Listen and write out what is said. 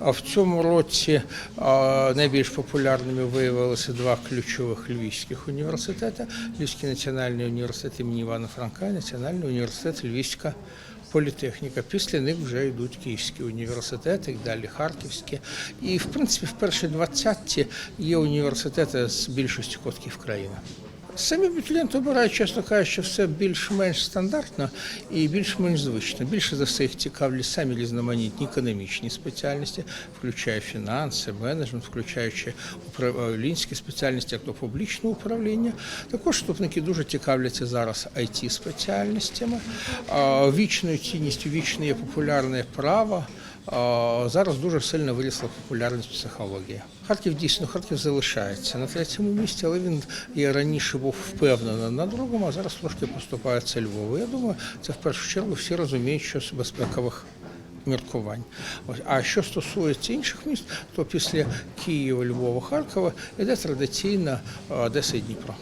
А в цьому році найбільш популярними виявилися два ключових львівських університети: Львівський національний університет імені Івана Франка і Національний університет Львівська політехніка. Після них вже йдуть київські університети, далі харківські. І в принципі в першій двадцятці є університети з більшості котків країни. Самі абітурієнти обирають, чесно кажучи, все більш-менш стандартно і більш-менш звично. Більше за все їх цікавлять самі різноманітні економічні спеціальності, включаючи фінанси, менеджмент, включаючи управлінські спеціальності, як то публічне управління. Також вступники дуже цікавляться зараз it спеціальностями. Вічною цінністю вічне є популярне право. Зараз дуже сильно вирісла популярність психології. Харків дійсно Харків залишається на третьому місці, але він і раніше був впевнений на другому, а зараз трошки поступається Львову. Я думаю, це в першу чергу всі розуміють, що з безпекових міркувань. Ось. А що стосується інших міст, то після Києва, Львова, Харкова йде традиційно Одеса і Дніпро.